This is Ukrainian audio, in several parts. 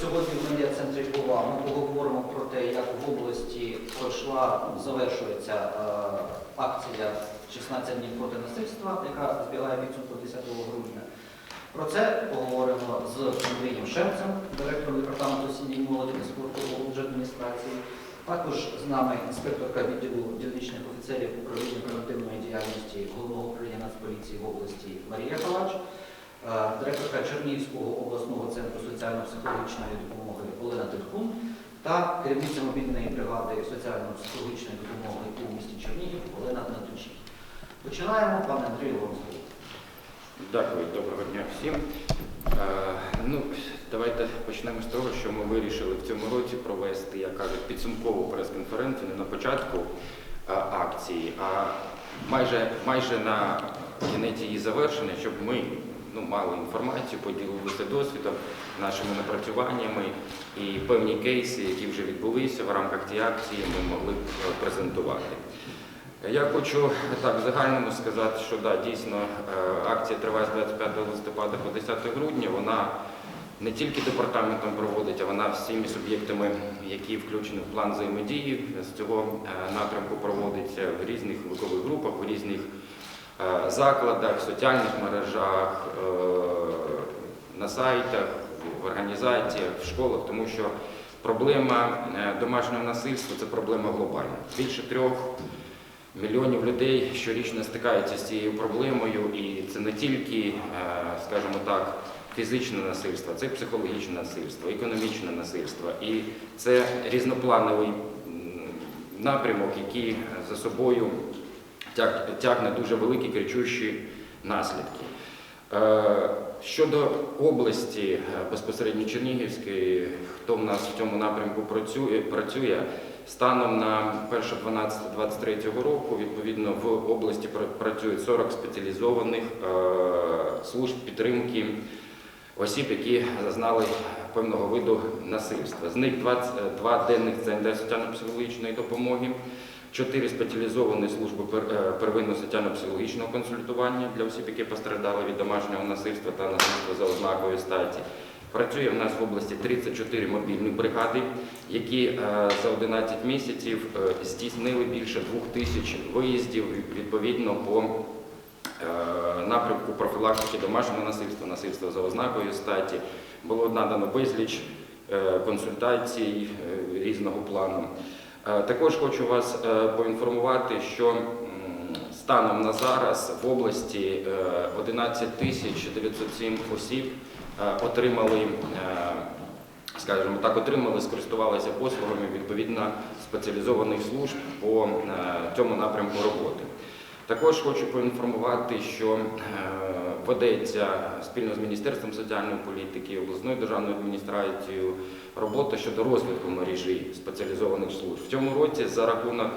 сьогодні в медіа-центрі Львова ми поговоримо про те, як в області пройшла, завершується е, акція 16 днів проти насильства, яка збігає підсумку 10 грудня. Про це поговоримо з Андрієм Шевцем, директором департаменту сім'ї, молоді та спорту облдержадміністрації. Також з нами інспекторка відділу дільничних офіцерів управління превентивної діяльності головного управління Нацполіції в області Марія Палач, директорка Чернігівського обласного центру соціально-психологічної допомоги Олена Титкун та керівниця мобільної бригади соціально-психологічної допомоги у місті Чернігів Олена Натучій. Починаємо, пане Андрію, вам. Дякую, доброго дня всім. Е, ну, давайте почнемо з того, що ми вирішили в цьому році провести, як кажуть, підсумкову прес-конференцію не на початку е, акції, а майже, майже на кінець її завершення, щоб ми ну, мали інформацію, поділилися досвідом, нашими напрацюваннями і певні кейси, які вже відбулися в рамках цієї акції, ми могли б е, презентувати. Я хочу так в загальному сказати, що да, дійсно е, акція триває з 25 листопада по 10 грудня. Вона не тільки департаментом проводить, а вона всіми суб'єктами, які включені в план взаємодії з цього е, напрямку проводиться в різних вікових групах, в різних закладах, в соціальних мережах, е, на сайтах, в організаціях, в школах, тому що проблема е, домашнього насильства це проблема глобальна. Більше трьох мільйонів людей щорічно стикаються з цією проблемою, і це не тільки, е, скажімо так, фізичне насильство, це психологічне насильство, економічне насильство. І це різноплановий напрямок, який за собою тягне дуже великі кричущі наслідки. Е, Щодо області е, безпосередньо Чернігівської, хто в нас в цьому напрямку працює, станом на 1.12.23 року, відповідно, в області пр- працює 40 спеціалізованих е, служб підтримки осіб, які зазнали певного виду насильства. З них 22 денних центри соціально-психологічної допомоги, 4 спеціалізовані служби е, первинного соціально-психологічного консультування для осіб, які постраждали від домашнього насильства та насильства за ознакою статі. Працює в нас в області 34 мобільні бригади, які е, за 11 місяців е, здійснили більше 2 тисяч виїздів відповідно по напрямку профілактики домашнього насильства, насильства за ознакою статі. Було надано безліч консультацій різного плану. Е, Також хочу вас е, поінформувати, що станом на зараз в області е, 11 тисяч 907 осіб е, отримали, е, скажімо так, отримали, скористувалися послугами відповідно спеціалізованих служб по е, цьому напрямку роботи. Також хочу поінформувати, що е, ведеться спільно з Міністерством соціальної політики, обласною державною адміністрацією робота щодо розвитку мережі спеціалізованих служб. В цьому році за рахунок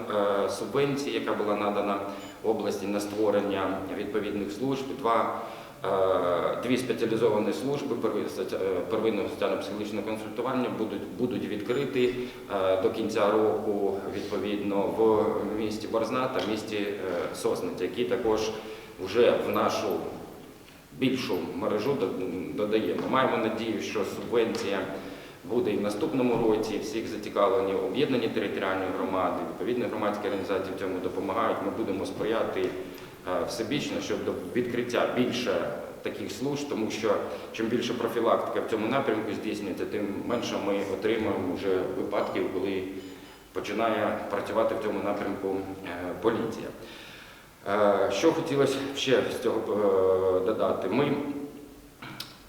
е, субвенції, яка була надана області на створення відповідних служб, два е, Дві спеціалізовані служби е, первинного соціально-психологічного консультування будуть, будуть відкриті до кінця року відповідно в місті Борзна та місті Сосниця, які також вже в нашу більшу мережу додаємо. Маємо надію, що субвенція буде і в наступному році. Всіх зацікавлені об'єднані територіальні громади, відповідні громадські організації в цьому допомагають. Ми будемо сприяти е, всебічно щодо відкриття більше таких служб, тому що чим більше профілактика в цьому напрямку здійснюється, тим менше ми отримуємо вже випадків, коли починає працювати в цьому напрямку е, поліція. Е, Що хотілося ще з цього е, додати? Ми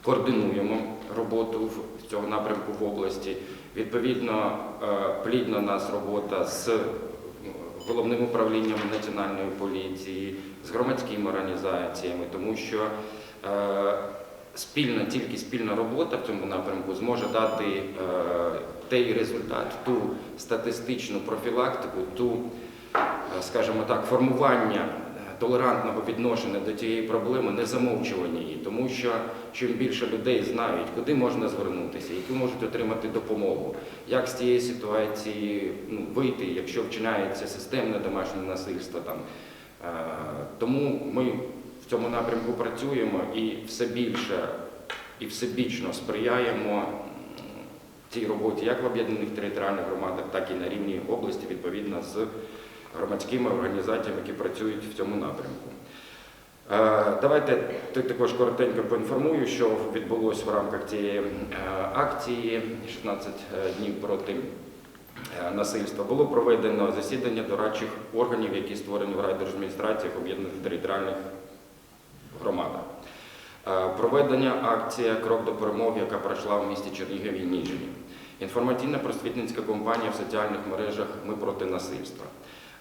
координуємо роботу з цього напрямку в області. Відповідно, е, плідна нас робота з головним управлінням національної поліції, з громадськими організаціями, тому що спільна, тільки спільна робота в цьому напрямку зможе дати той результат, ту статистичну профілактику, ту, скажімо так, формування толерантного відношення до цієї проблеми, не замовчування її, тому що чим більше людей знають, куди можна звернутися, які можуть отримати допомогу, як з цієї ситуації ну, вийти, якщо вчиняється системне домашнє насильство. Там. Е, Тому ми в цьому напрямку працюємо і все більше і всебічно сприяємо цій роботі як в об'єднаних територіальних громадах, так і на рівні області, відповідно з громадськими організаціями, які працюють в цьому напрямку. Е, Давайте також коротенько поінформую, що відбулося в рамках цієї е, акції 16 днів проти е, насильства. Було проведено засідання дорадчих органів, які створені в райдержадміністраціях об'єднаних територіальних громадах. Е, Проведення акція Крок до перемоги, яка пройшла в місті Чернігові і Ніжині. Інформаційна просвітницька кампанія в соціальних мережах Ми проти насильства.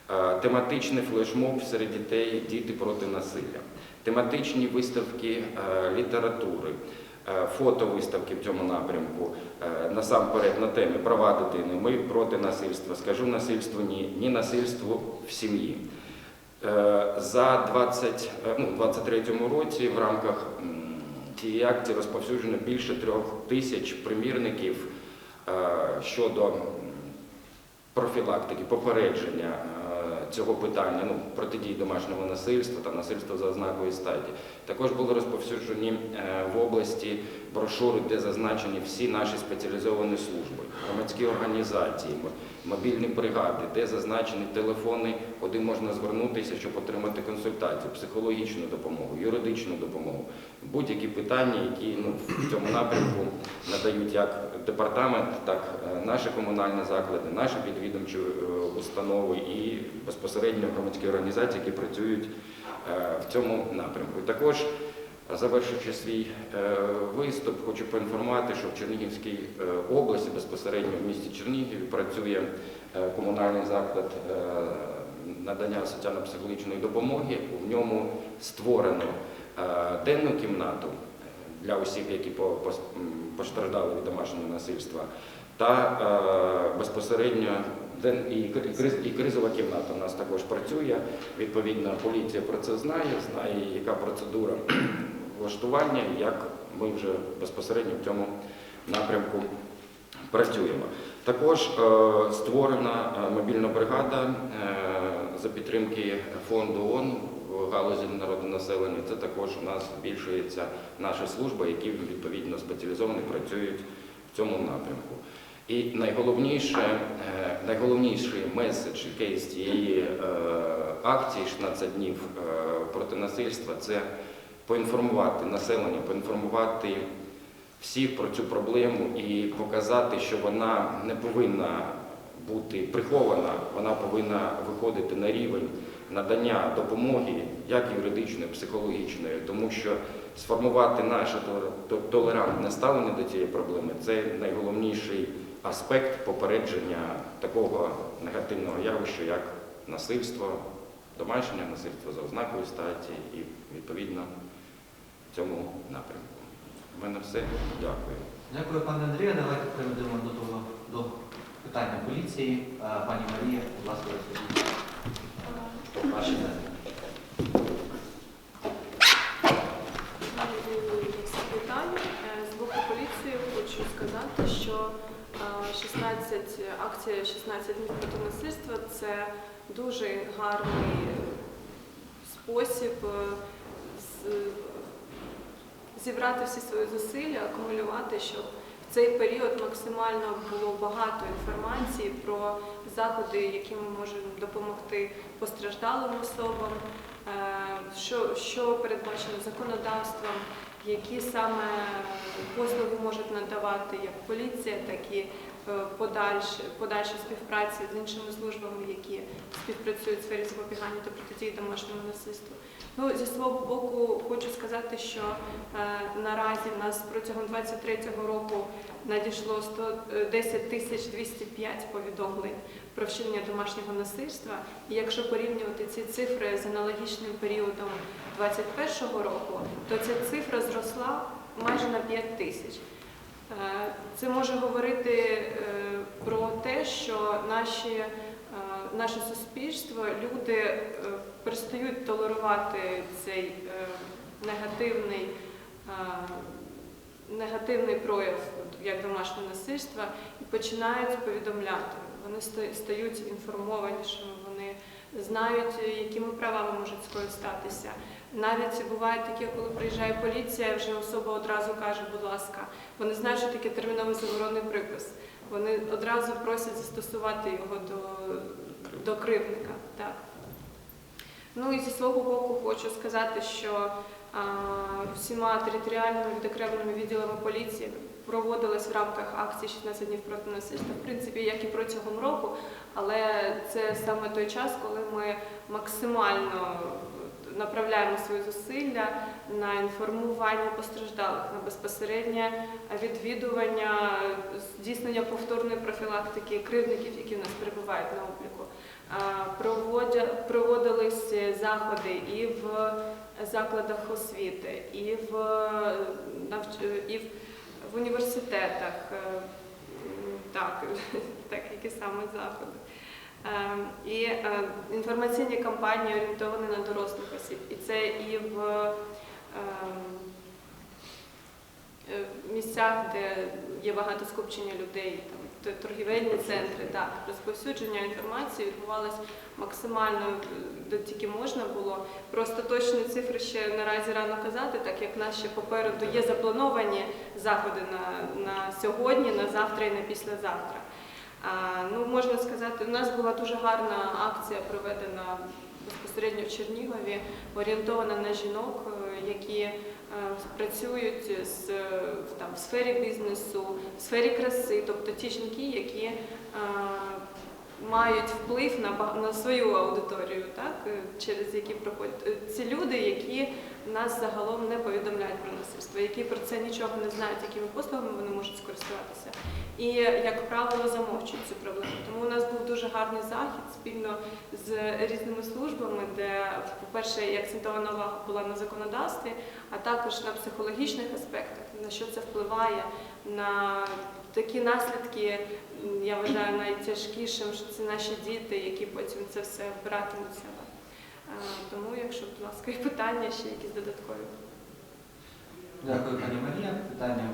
Е, Тематичний флешмоб серед дітей Діти проти насилля. Тематичні виставки е, літератури, е, фотовиставки в цьому напрямку. Насамперед на темі права дитини. Ми проти насильства. Скажу насильству ні, ні насильству в сім'ї. За 20, е, ну, 23-му році в рамках цієї акції розповсюджено більше трьох тисяч примірників щодо профілактики, попередження цього питання, ну, протидії домашнього насильства та насильства за ознакою статі. Також були розповсюджені е, в області брошури, де зазначені всі наші спеціалізовані служби, громадські організації, мобільні бригади, де зазначені телефони, куди можна звернутися, щоб отримати консультацію, психологічну допомогу, юридичну допомогу, будь-які питання, які ну, в цьому напрямку надають як департамент, так е, наші комунальні заклади, наші підвідомчі е, установи і безпосередньо громадські організації, які працюють е, в цьому напрямку. Також Завершуючи свій е, виступ, хочу поінформувати, що в Чернігівській е, області, безпосередньо в місті Чернігів, працює е, комунальний заклад надання соціально-психологічної допомоги. В ньому створено денну кімнату для осіб, які постраждали від домашнього насильства, та безпосередньо і кризова кімната у нас також працює. Відповідно, поліція про це знає, знає, яка процедура влаштування, і як ми вже безпосередньо в цьому напрямку працюємо. Також е, створена е, мобільна бригада е, за підтримки фонду ООН в галузі народонаселення. Це також у нас збільшується наша служба, які відповідно спеціалізовані працюють в цьому напрямку. І найголовніше, найголовніший меседж кейс цієї акції 16 днів проти насильства це поінформувати населення, поінформувати всіх про цю проблему і показати, що вона не повинна бути прихована, вона повинна виходити на рівень надання допомоги, як юридичної, психологічної, тому що сформувати наше то- то- толерантне ставлення до цієї проблеми це найголовніший аспект попередження такого негативного явища, як насильство, домашнє насильство за ознакою статі і відповідно в цьому напрямку. У мене все. Дякую. Дякую, пане Андрію. Давайте перейдемо до того до питання поліції. Е, Пані Марія, будь ласка, ваші. Е, З боку поліції хочу сказати, що е, 16, акція 16 днів проти насильства це дуже гарний спосіб е, з- зібрати всі свої зусилля, акумулювати, щоб в цей період максимально було багато інформації про заходи, які ми можемо допомогти постраждалим особам, е, що, що передбачено законодавством, які саме послуги можуть надавати як поліція, так і е, подальше, подальша співпраця з іншими службами, які співпрацюють в сфері запобігання та протидії домашньому насильству. Ну, зі свого боку, хочу сказати, що е, наразі в нас протягом 23-го року надійшло 100, е, 10 тисяч 205 повідомлень про вчинення домашнього насильства. І якщо порівнювати ці цифри з аналогічним періодом 21-го року, то ця цифра зросла майже на 5 тисяч. Е, Це може говорити е, про те, що наші, е, наше суспільство, люди перестають толерувати цей негативний, негативний прояв як домашнього насильства і починають повідомляти. Вони стають інформованішими, вони знають, якими правами можуть скористатися. Навіть буває таке, коли приїжджає поліція, вже особа одразу каже, будь ласка, вони знають, що таке терміновий заборонний припис. Вони одразу просять застосувати його до, до кривдника. Так. Ну і зі свого боку хочу сказати, що а, всіма територіальними відокремленими відділами поліції проводилась в рамках акції 16 днів проти насильства, в принципі, як і протягом року, але це саме той час, коли ми максимально направляємо свої зусилля на інформування постраждалих, на безпосереднє відвідування, здійснення повторної профілактики кривдників, які в нас перебувають на обліку. Проводились заходи і в закладах освіти, і в, і в університетах. Е, Так, так, які саме заходи. Ем, І е, інформаційні кампанії орієнтовані на дорослих осіб. І це і в ем, е, місцях, де є багато скупчення людей, там торгівельні центри, так, розповсюдження інформації відбувалось максимально де тільки можна було. Про остаточні цифри ще наразі рано казати, так як нас ще попереду є заплановані заходи на, на сьогодні, на завтра і на післязавтра. Ну, можна сказати, у нас була дуже гарна акція проведена безпосередньо в Чернігові, орієнтована на жінок, е, які е, працюють з, е, там, в сфері бізнесу, в сфері краси, тобто ті жінки, які мають вплив на, на свою аудиторію, так, через які проходять ці люди, які нас загалом не повідомляють про насильство, які про це нічого не знають, якими послугами вони можуть скористуватися. І, як правило, замовчують цю проблему. Тому у нас був дуже гарний захід спільно з різними службами, де, по-перше, і акцентована увага була на законодавстві, а також на психологічних аспектах, на що це впливає, на такі наслідки, я вважаю найтяжкішим, що це наші діти, які потім це все вбиратимуть себе. Тому, якщо, будь ласка, питання ще якісь додаткові. Дякую, пані Марія. Питання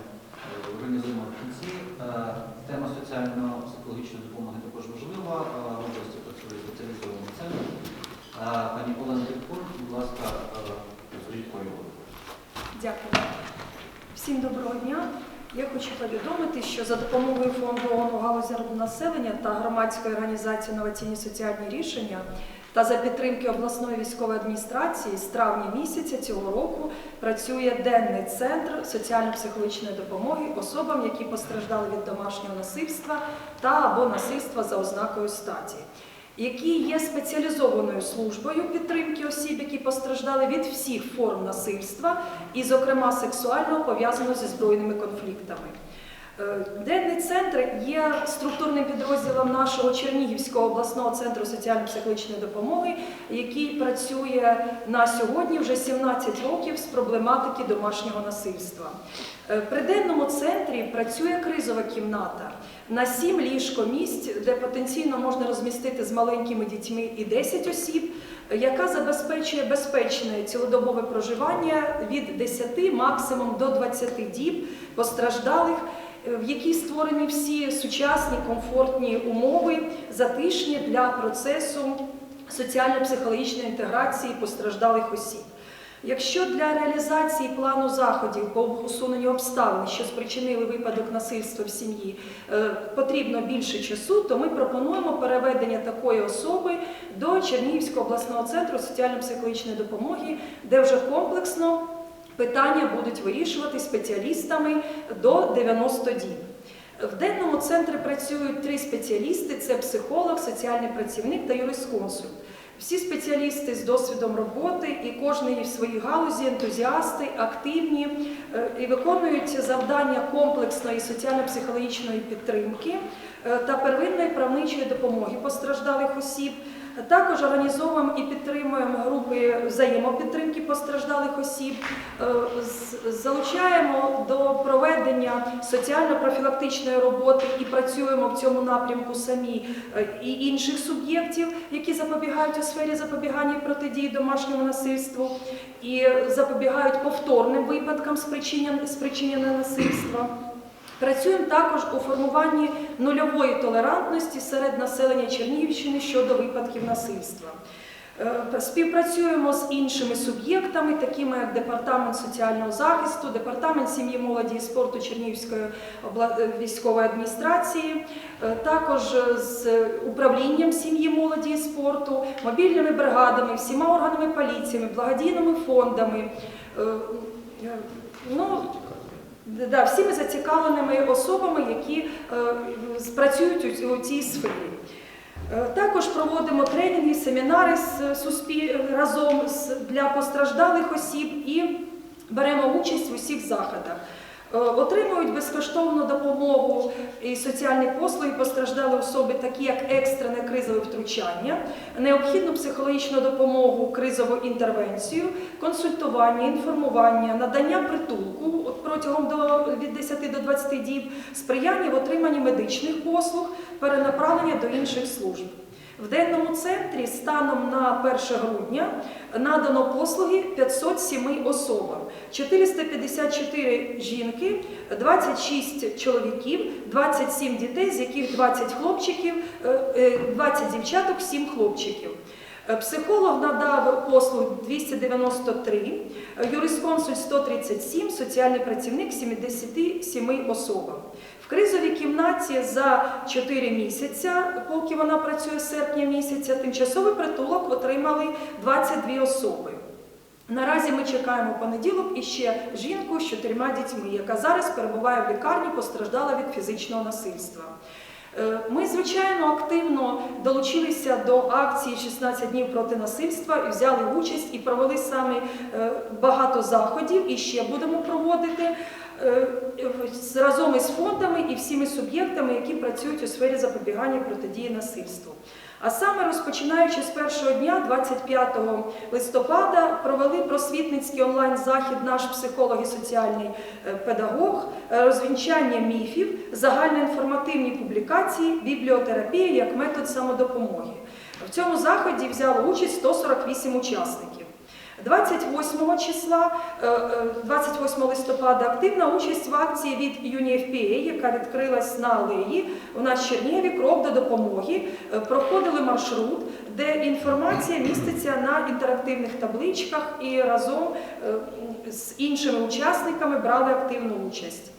організуємо в кінці. Е, Тема соціально-психологічної допомоги також важлива. Е, В області працює спеціалізований центр. Е, Пані Олена Тимкун, будь ласка, е, розкажіть про. Дякую. Всім доброго дня. Я хочу повідомити, що за допомогою фонду ООН галузі населення та громадської організації «Інноваційні соціальні рішення та за підтримки обласної військової адміністрації з травня місяця цього року працює денний центр соціально-психологічної допомоги особам, які постраждали від домашнього насильства та або насильства за ознакою статі які є спеціалізованою службою підтримки осіб, які постраждали від всіх форм насильства, і, зокрема, сексуального пов'язаного зі збройними конфліктами. Е, Денний центр є структурним підрозділом нашого Чернігівського обласного центру соціально-психологічної допомоги, який працює на сьогодні вже 17 років з проблематики домашнього насильства. Е, При денному центрі працює кризова кімната на 7 ліжкомісць, де потенційно можна розмістити з маленькими дітьми і 10 осіб, яка забезпечує безпечне цілодобове проживання від 10 максимум до 20 діб постраждалих, в якій створені всі сучасні комфортні умови, затишні для процесу соціально-психологічної інтеграції постраждалих осіб. Якщо для реалізації плану заходів по усуненню обставин, що спричинили випадок насильства в сім'ї, е, потрібно більше часу, то ми пропонуємо переведення такої особи до Чернігівського обласного центру соціально-психологічної допомоги, де вже комплексно питання будуть вирішувати спеціалістами до 90 діб. В денному центрі працюють три спеціалісти: це психолог, соціальний працівник та юрисконсульт. Всі спеціалісти з досвідом роботи і кожний в своїй галузі ентузіасти, активні е, і виконують завдання комплексної соціально-психологічної підтримки е, та первинної правничої допомоги постраждалих осіб. Також організовуємо і підтримуємо групи взаємопідтримки постраждалих осіб, Е, залучаємо до проведення соціально-профілактичної роботи і працюємо в цьому напрямку самі. Е, і інших суб'єктів, які запобігають у сфері запобігання і протидії домашньому насильству, і запобігають повторним випадкам спричинення насильства. Працюємо також у формуванні нульової толерантності серед населення Чернігівщини щодо випадків насильства. Е, Співпрацюємо з іншими суб'єктами, такими як Департамент соціального захисту, Департамент сім'ї, молоді і спорту Чернігівської е, військової адміністрації, е, також з управлінням сім'ї, молоді і спорту, мобільними бригадами, всіма органами поліції, благодійними фондами. Ну, да, всіми зацікавленими особами, які е, працюють у- цій сфері. Е, Також проводимо тренінги, семінари суспіль... разом для постраждалих осіб і беремо участь в усіх заходах. Е, Отримують безкоштовну допомогу і соціальні послуги постраждалі особи, такі як екстрене кризове втручання, необхідну психологічну допомогу, кризову інтервенцію, консультування, інформування, надання притулку протягом до, від 10 до 20 діб, сприяння в отриманні медичних послуг, перенаправлення до інших служб. В денному центрі станом на 1 грудня надано послуги 507 особам, 454 жінки, 26 чоловіків, 27 дітей, з яких 20 хлопчиків, е, е, 20 дівчаток, 7 хлопчиків. Е, Психолог надав послуг 293, е, юрисконсуль 137, соціальний працівник 77 особам. Кризовій кімнаті за 4 місяця, поки вона працює з серпня місяця, тимчасовий притулок отримали 22 особи. Наразі ми чекаємо понеділок і ще жінку з чотирма дітьми, яка зараз перебуває в лікарні, постраждала від фізичного насильства. Е, Ми, звичайно, активно долучилися до акції «16 днів проти насильства і взяли участь і провели саме багато заходів, і ще будемо проводити разом із фондами і всіми суб'єктами, які працюють у сфері запобігання протидії насильству. А саме розпочинаючи з першого дня, 25 листопада, провели просвітницький онлайн-захід наш психолог і соціальний е, педагог, е, розвінчання міфів, загальноінформативні публікації, бібліотерапія як метод самодопомоги. В цьому заході взяло участь 148 учасників. 28 числа, е, е, 28 листопада, активна участь в акції від UNFPA, яка відкрилась на алеї. У нас в Чернігові крок до допомоги. Е, Проходили маршрут, де інформація міститься на інтерактивних табличках і разом е, з іншими учасниками брали активну участь.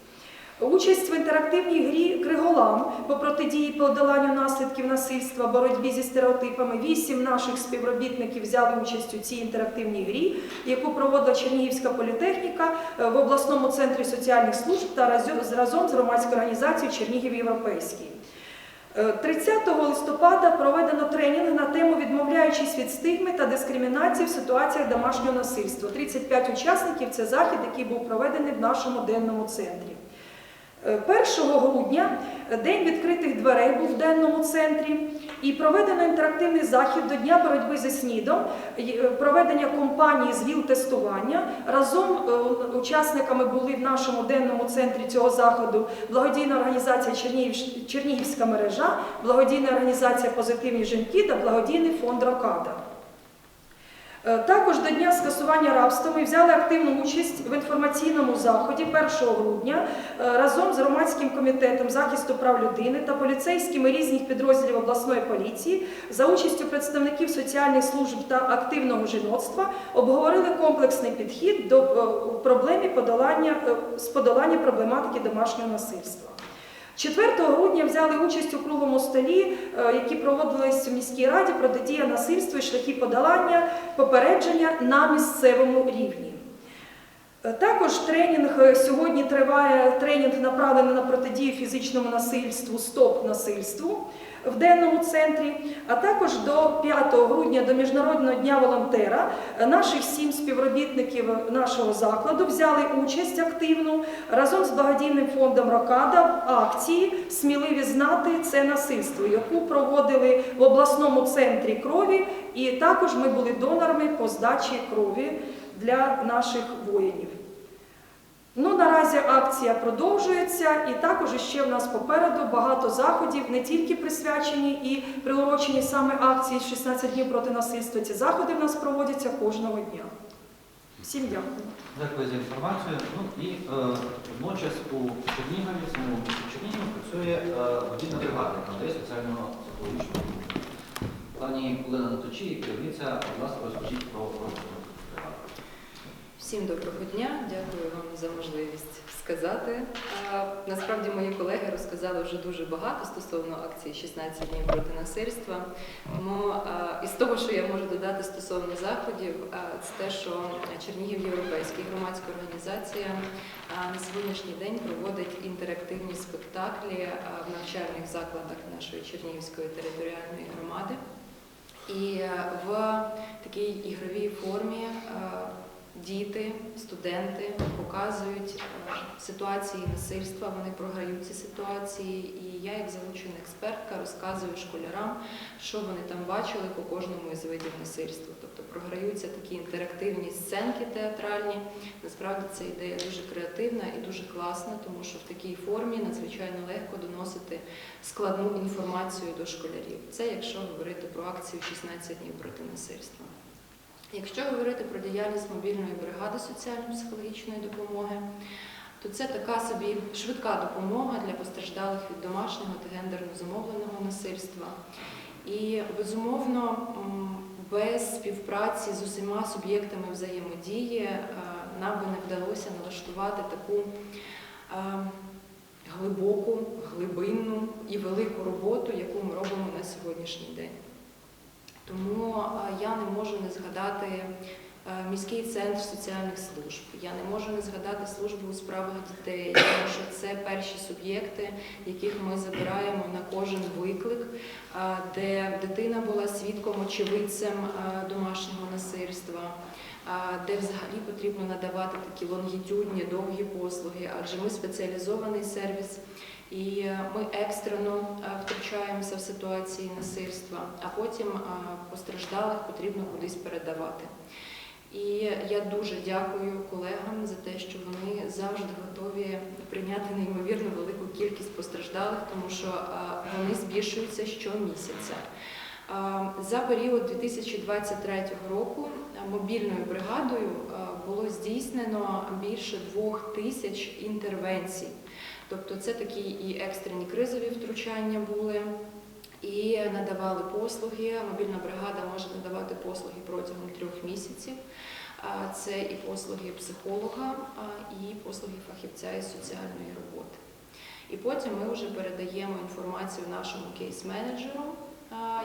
Участь в інтерактивній грі Криголам по протидії подоланню наслідків насильства, боротьбі зі стереотипами. Вісім наших співробітників взяли участь у цій інтерактивній грі, яку проводила Чернігівська політехніка е, в обласному центрі соціальних служб та разом- з громадською організацією Чернігів Європейський. Е, 30 листопада проведено тренінг на тему відмовляючись від стигми та дискримінації в ситуаціях домашнього насильства. 35 учасників це захід, який був проведений в нашому денному центрі. Е, 1 грудня день відкритих дверей був в денному центрі і проведено інтерактивний захід до Дня боротьби зі СНІДом, е, проведення кампанії з ВІЛ-тестування. Разом е, учасниками були в нашому денному центрі цього заходу благодійна організація Чернігів- Чернігівська мережа, благодійна організація Позитивні жінки та благодійний фонд Рокада. Е, Також до дня скасування рабства ми взяли активну участь в інформаційному заході 1 грудня е, разом з громадським комітетом захисту прав людини та поліцейськими різних підрозділів обласної поліції за участю представників соціальних служб та активного жіноцтва обговорили комплексний підхід до е, проблемі подолання з подолання проблематики домашнього насильства. 4 грудня взяли участь у круглому столі, е, які проводились в міській раді протидія насильству і шляхи подолання, попередження на місцевому рівні. Також тренінг е, сьогодні триває тренінг, направлений на протидію фізичному насильству Стоп насильству в денному центрі. А також до 5 грудня, до Міжнародного дня волонтера, наших сім співробітників нашого закладу взяли участь активну разом з благодійним фондом Рокада в акції Сміливі знати це насильство, яку проводили в обласному центрі крові, і також ми були донорами по здачі крові для наших воїнів. Ну, наразі акція продовжується, і також ще в нас попереду багато заходів, не тільки присвячені і приурочені саме акції «16 днів проти насильства. Ці заходи в нас проводяться кожного дня. Всім дякую. Дякую за інформацію. Ну і е, водночас у Чернігові, самому Чернігів, працює е, водійна бригада Андрія соціального психологічного. Пані Олена Наточій, керівниця, будь ласка, розкажіть про роботу. Всім доброго дня, дякую вам за можливість сказати. Насправді мої колеги розказали вже дуже багато стосовно акції 16 днів проти насильства. Тому із того, що я можу додати стосовно заходів, це те, що Чернігів Європейський громадська організація на сьогоднішній день проводить інтерактивні спектаклі в навчальних закладах нашої Чернігівської територіальної громади. І в такій ігровій формі діти, студенти показують е, ситуації насильства, вони програють ці ситуації. І я, як залучена експертка, розказую школярам, що вони там бачили по кожному із видів насильства. Тобто програються такі інтерактивні сценки театральні. Насправді ця ідея дуже креативна і дуже класна, тому що в такій формі надзвичайно легко доносити складну інформацію до школярів. Це якщо говорити про акцію 16 днів проти насильства. Якщо говорити про діяльність мобільної бригади соціально-психологічної допомоги, то це така собі швидка допомога для постраждалих від домашнього та гендерно зумовленого насильства. І безумовно, без співпраці з усіма суб'єктами взаємодії е, нам би не вдалося налаштувати таку е, глибоку, глибинну і велику роботу, яку ми робимо на сьогоднішній день. Тому я не можу не згадати е, міський центр соціальних служб. Я не можу не згадати службу у справах дітей, тому що це перші суб'єкти, яких ми забираємо на кожен виклик, де дитина була свідком, очевидцем домашнього насильства. Де взагалі потрібно надавати такі лонгітюдні, довгі послуги, адже ми спеціалізований сервіс, і ми екстрено е, втручаємося в ситуації насильства, а потім е, постраждалих потрібно кудись передавати. І я дуже дякую колегам за те, що вони завжди готові прийняти неймовірно велику кількість постраждалих, тому що е, вони збільшуються щомісяця. За період 2023 року мобільною бригадою е, було здійснено більше двох тисяч інтервенцій. Тобто це такі і екстрені кризові втручання були, і надавали послуги. Мобільна бригада може надавати послуги протягом трьох місяців. Це і послуги психолога, і послуги фахівця із соціальної роботи. І потім ми вже передаємо інформацію нашому кейс-менеджеру,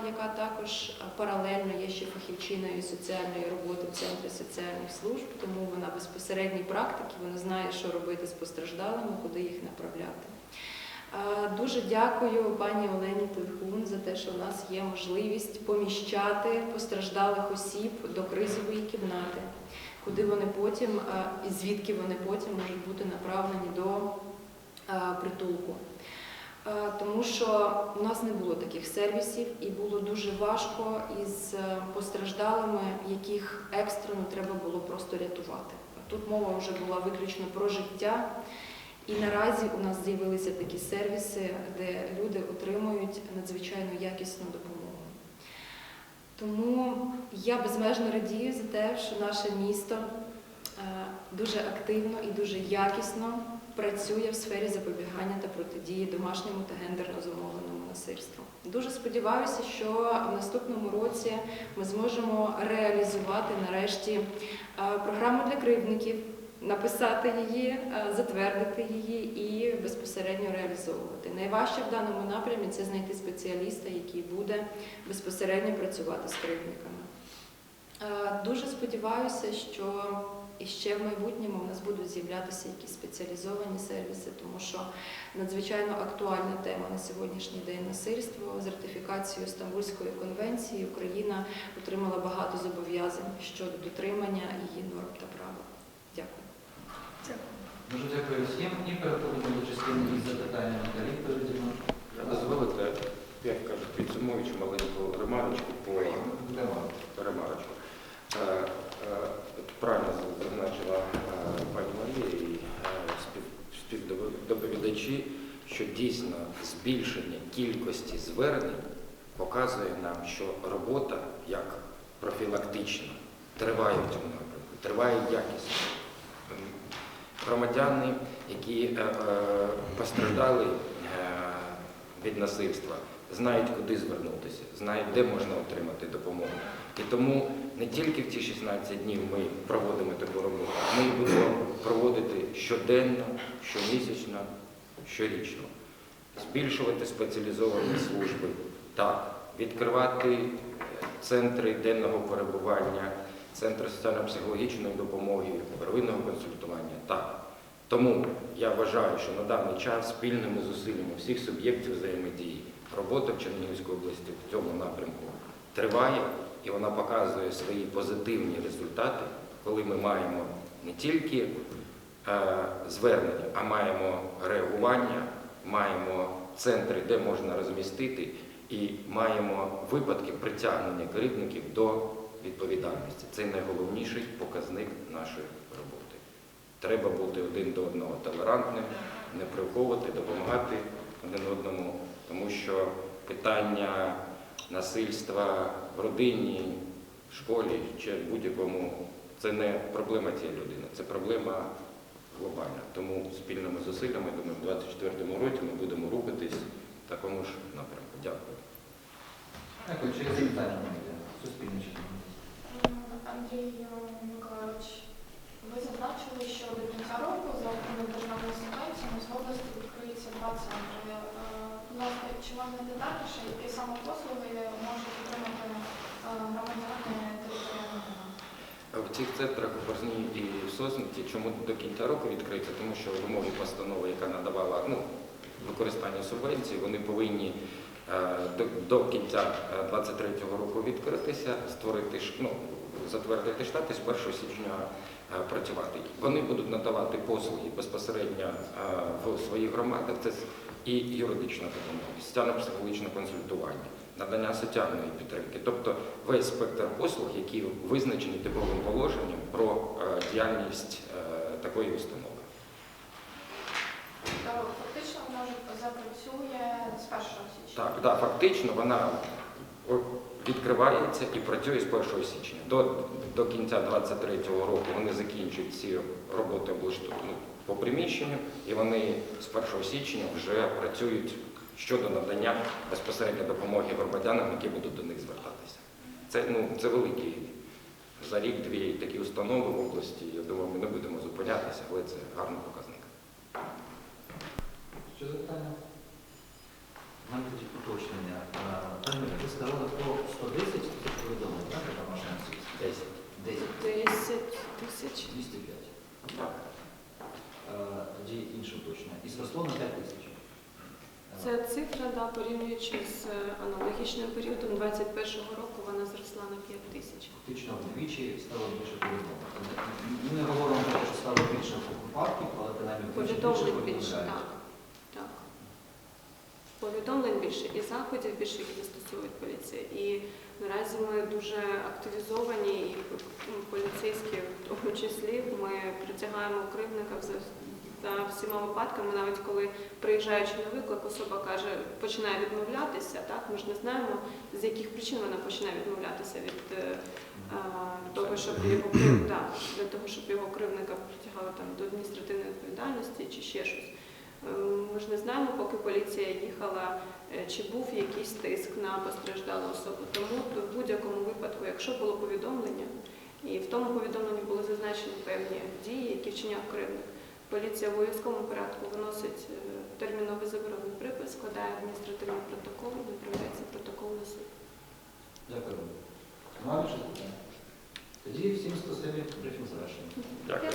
яка також паралельно є ще фахівчиною соціальної роботи в центрі соціальних служб, тому вона безпосередній практик, і вона знає, що робити з постраждалими, куди їх направляти. Дуже дякую пані Олені Тойхун за те, що у нас є можливість поміщати постраждалих осіб до кризової кімнати, куди вони потім і звідки вони потім можуть бути направлені до притулку. Е, Тому що у нас не було таких сервісів, і було дуже важко із е, постраждалими, яких екстрено треба було просто рятувати. Тут мова вже була виключно про життя. І наразі у нас з'явилися такі сервіси, де люди отримують надзвичайно якісну допомогу. Тому я безмежно радію за те, що наше місто е, дуже активно і дуже якісно працює в сфері запобігання та протидії домашньому та гендерно зумовленому насильству. Дуже сподіваюся, що в наступному році ми зможемо реалізувати нарешті е, програму для кривдників, написати її, е, затвердити її і безпосередньо реалізовувати. Найважче в даному напрямі це знайти спеціаліста, який буде безпосередньо працювати з кривдниками. Е, Дуже сподіваюся, що і ще в майбутньому в нас будуть з'являтися якісь спеціалізовані сервіси, тому що надзвичайно актуальна тема на сьогоднішній день насильство з ратифікацією Стамбульської конвенції Україна отримала багато зобов'язань щодо дотримання її норм та правил. Дякую. Дуже дякую всім і переходимо до частини із відповідями. Дозволите, як кажуть, підсумуючи маленьку ремарочку по ремарочку. Правильно зазначила е, пані Марія і е, співдоповідачі, що дійсно збільшення кількості звернень показує нам, що робота як профілактична триває в цьому напрямку, триває якісно. Громадяни, які е, постраждали, від насильства, знають, куди звернутися, знають, де можна отримати допомогу. І тому не тільки в ці 16 днів ми проводимо таку роботу, ми її будемо проводити щоденно, щомісячно, щорічно. Збільшувати спеціалізовані служби, так, відкривати е, центри денного перебування, центри соціально-психологічної допомоги, первинного консультування. Так. Тому я вважаю, що на даний час спільними зусиллями всіх суб'єктів взаємодії робота в Чернігівській області в цьому напрямку триває і вона показує свої позитивні результати, коли ми маємо не тільки е, звернення, а маємо реагування, маємо центри, де можна розмістити, і маємо випадки притягнення керівників до відповідальності. Це найголовніший показник нашої роботи. Треба бути один до одного толерантним, не приховувати, допомагати один одному, тому що питання насильства в родині, в школі чи будь-якому це не проблема цієї людини, це проблема глобальна. Тому спільними зусиллями, думаю, в 2024 році ми будемо рухатись в такому ж напрямку. Дякую. Дякую, чи є запитання? Суспільне чи? Андрій Миколаївич, ви зазначили, що до кінця року за умови державної субвенції у нас області відкриється два центри. Е, Будь ласка, чи можна детальніше, які саме послуги можуть е, В цих центрах у Борзні і в Сосниці, чому до кінця року відкриється? Тому що в умові постанови, яка надавала ну, використання субвенцій, вони повинні е, до, до кінця 2023 року відкритися, створити ну, затвердити штат і з 1 січня е, працювати. Вони будуть надавати послуги безпосередньо е, в своїх громадах. Це і юридична допомога, соціально-психологічне консультування, надання соціальної підтримки, тобто весь спектр послуг, які визначені типовим положенням про е, діяльність е, такої установи. То фактично вона запрацює з 1 січня. Так, да, фактично вона відкривається і працює з 1 січня. До, до кінця 2023 року вони закінчують ці роботи облашту- ну, по приміщенню, і вони з 1 січня вже працюють щодо надання безпосередньо допомоги громадянам, які будуть до них звертатися. Це, ну, це великі за рік-дві такі установи в області. Я думаю, ми не будемо зупинятися, але це гарний показник. Що запитання? Нам тоді уточнення. Е, Пані ви сказали про 110 тисяч повідомлень, так, можна 10. 10. 10 тисяч. 205. Так. Е, Тоді інше уточнення. І зросло на 5 тисяч. Це цифра, да, порівнюючи з е, аналогічним періодом 2021 року, вона зросла на 5 тисяч. Фактично вдвічі стало більше повідомлень. Ми не говоримо про те, що стало більше випадків, але принаймні вдвічі Повідомлень більше, так. так. Повідомлень більше і заходів більше, які застосовують поліція. І наразі ми дуже активізовані і поліцейські в тому числі. Ми притягаємо кривдника за, за всіма випадками, навіть коли приїжджаючи на виклик, особа каже, починає відмовлятися. Так, ми ж не знаємо, з яких причин вона починає відмовлятися від е, а, того, щоб його да, для того, щоб його кривника притягали там до адміністративної відповідальності чи ще щось. Е, Ми ж не знаємо, поки поліція їхала, е, чи був якийсь тиск на постраждалу особу. Тому в будь-якому випадку, якщо було повідомлення, і в тому повідомленні були зазначені певні дії, які вчиняв кривник, поліція в обов'язковому порядку виносить е, терміновий заборонний припис, складає адміністративний протокол, направляється протокол на суд. Дякую. Немає більше питання? Тоді всім спасибі, брифінг завершений. Дякую.